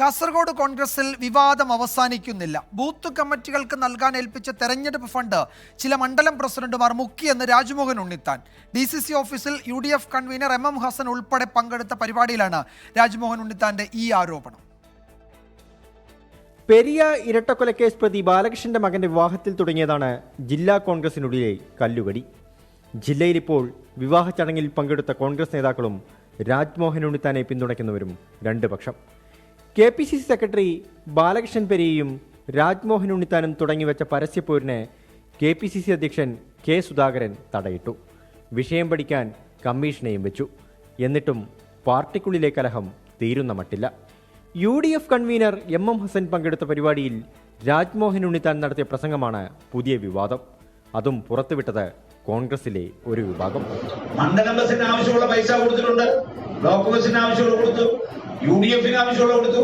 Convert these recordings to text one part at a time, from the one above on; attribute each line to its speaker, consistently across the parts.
Speaker 1: കാസർഗോഡ് കോൺഗ്രസിൽ വിവാദം അവസാനിക്കുന്നില്ല. ബൂത്ത് കമ്മിറ്റികൾക്ക് നൽകാൻ ഏൽപ്പിച്ച തെരഞ്ഞെടുപ്പ് ഫണ്ട് ചില മണ്ഡലം പ്രസിഡന്റുമാർ മുക്കിയെന്ന് Rajmohan Unnithan. D C C ഓഫീസിൽ U D F convenor M M Hassan ഉൾപ്പെടെ പങ്കെടുത്ത പരിപാടിയിലാണ് രാജ്മോഹൻ ഉണ്ണിത്താന്റെ ഈ ആരോപണം.
Speaker 2: പെരിയ ഇരട്ടക്കൊലക്കേസ് പ്രതി ബാലകൃഷ്ണന്റെ മകന്റെ വിവാഹത്തിൽ തുടങ്ങിയതാണ് ജില്ലാ കോൺഗ്രസിനുള്ളിലെ കല്ലുകടി. ജില്ലയിൽ ഇപ്പോൾ വിവാഹ ചടങ്ങിൽ പങ്കെടുത്ത കോൺഗ്രസ് നേതാക്കളും രാജ്മോഹൻ ഉണ്ണിത്താനെ പിന്തുണയ്ക്കുന്നവരും രണ്ട് പക്ഷം. K P C C secretary Balakrishnan പെരിയയും Rajmohan ഉണ്ണിത്താനും തുടങ്ങിവെച്ച പരസ്യപ്പോരിന് കെ പി സി സി അധ്യക്ഷൻ കെ സുധാകരൻ തടയിട്ടു. വിഷയം പഠിക്കാൻ കമ്മീഷനെയും വെച്ചു. എന്നിട്ടും പാർട്ടിക്കുള്ളിലെ കലഹം തീരുന്ന മട്ടില്ല. U D F convenor M M Hassan പങ്കെടുത്ത പരിപാടിയിൽ രാജ്മോഹൻ ഉണ്ണിത്താൻ നടത്തിയ പ്രസംഗമാണ് പുതിയ വിവാദം. അതും പുറത്തുവിട്ടത് കോൺഗ്രസിലെ ഒരു വിഭാഗം.
Speaker 3: മണ്ഡലം ബസിന് ആവശ്യമുള്ള പൈസ കൊടുത്തിട്ടുണ്ട്. ബ്ലോക്ക് ബസിന് ആവശ്യമുള്ള കൊടുത്തു. യു ഡി എഫിന് ആവശ്യമുള്ള കൊടുത്തു.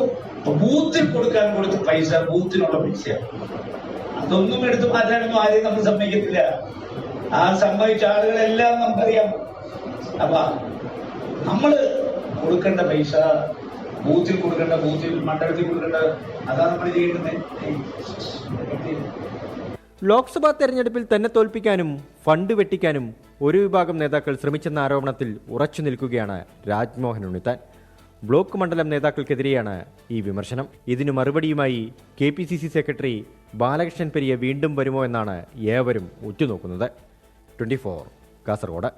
Speaker 3: ബൂത്തിൽ കൊടുക്കാൻ കൊടുത്ത പൈസ ബൂത്തിനുള്ള പൈസ. അതൊന്നും എടുത്തു മാറ്റാനൊന്നും ആരെയും നമ്മൾ സമ്മതിക്കത്തില്ല. ആ സംഭവിച്ച ആളുകളെല്ലാം നമുക്കറിയാം. അപ്പൊ നമ്മൾ കൊടുക്കേണ്ട പൈസ ബൂത്തിൽ കൊടുക്കേണ്ട ബൂത്തിൽ മണ്ഡലത്തിൽ കൊടുക്കേണ്ട അതാണ് നമ്മൾ ചെയ്യുന്നത്
Speaker 2: ലോക്സഭാ തെരഞ്ഞെടുപ്പിൽ തന്നെ തോൽപ്പിക്കാനും ഫണ്ട് വെട്ടിക്കാനും ഒരു വിഭാഗം നേതാക്കൾ ശ്രമിച്ചെന്ന ആരോപണത്തിൽ ഉറച്ചു നിൽക്കുകയാണ് രാജ്മോഹൻ ഉണ്ണിത്താൻ. ബ്ലോക്ക് മണ്ഡലം നേതാക്കൾക്കെതിരെയാണ് ഈ വിമർശനം. ഇതിനു മറുപടിയുമായി K P C C secretary Balakrishnan Periya വീണ്ടും വരുമോ എന്നാണ് ഏവരും ഉറ്റുനോക്കുന്നത്. Twenty four Kasaragod.